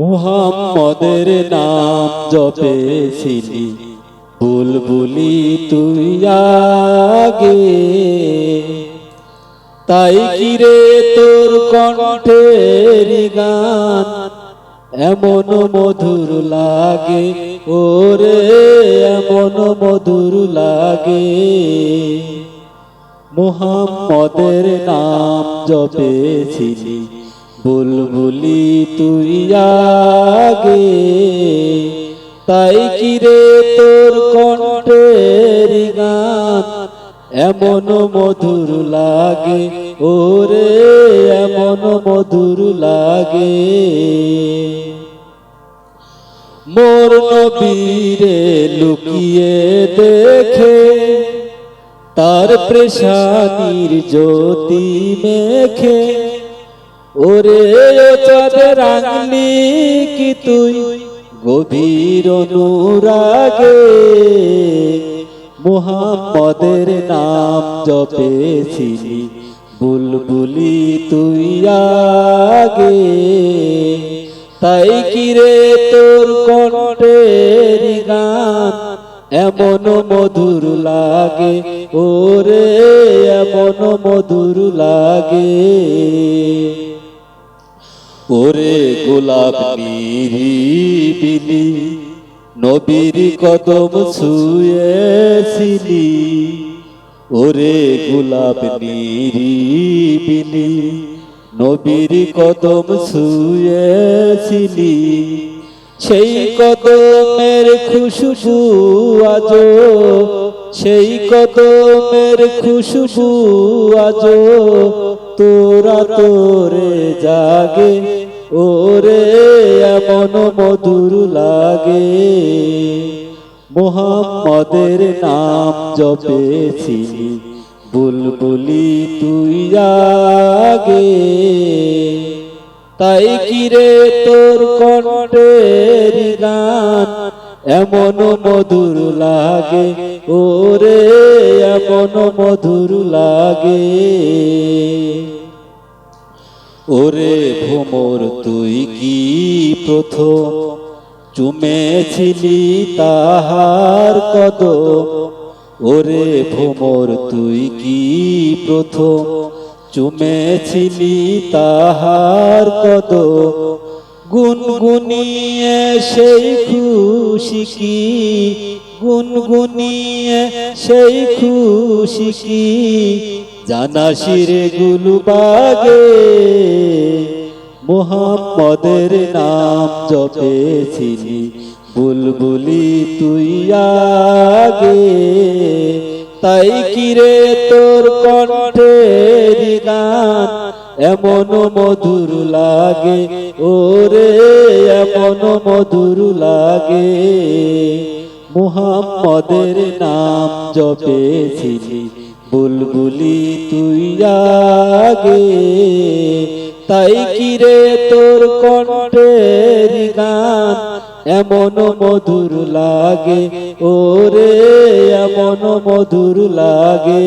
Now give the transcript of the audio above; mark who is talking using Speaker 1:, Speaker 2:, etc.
Speaker 1: মুহাম্মদের নাম জপেছিলি। বুলবুলি তুই আগে। তাই কিরে তোর কণ্ঠের গান? এমন মধুর লাগে। ওরে, এমন মধুর লাগে। মুহাম্মদের নাম জপেছিলি। বুলবুলি তুই আগে, তাই কিরে তোর কণ্ঠের গান? এমন মধুর লাগে, ওরে এমন মধুর লাগে। মোর নবীরে লুকিয়ে দেখে, তার প্রেশানির জ্যোতি মেখে ওরে রাঙলি কি তুই? গভীর অনুরাগে মুহাম্মদের নাম জপেছিলি, বুলবুলি তুই আগে। তাই কি রে তোর কণ্ঠের গান? এমন মধুর লাগে, ওরে এমন মধুর লাগে। ওরে গোলাপ নিরিবিলি নবীর কদম ছুঁয়েছিলি। ওরে গোলাপ নিরিবিলি নবীর কদম ছুঁয়েছিলি। সেই কদমের খুশবু আজ সেই কদমের খুশবু আজ তোরা তোরে জাগে, ওরে এমন মধুর লাগে। মোহাম্মদের নাম জপেছিলি বুলবুলি তুই আগে তাই কিরে তোর কণ্ঠের গান, এমন মধুর লাগে। ওরে, এমন মধুর লাগে। ওরে ভোমর, তুই কি প্রথম? চুমেছিলি তাহার কদম। ওরে ভোমর, তুই কি প্রথম? চুমেছিলি তাহার কদম। গুনগুনিয়ে সেই খুশি কি? গুনগুনিয়ে সেই খুশি কি? গুলু বাগে মোহাম্মদের নাম জপেছিলি, বুলবুলি তুই আগে। তাই কিরে তোর কণ্ঠের গান? এমন মধুর লাগে, ওরে এমন মধুর লাগে। মুহাম্মদের নাম জপেছিলি, বুলবুলি তুই আগে। তাই কি রে তোর কণ্ঠের গান? এমন মধুর লাগে, ওরে এমন মধুর লাগে।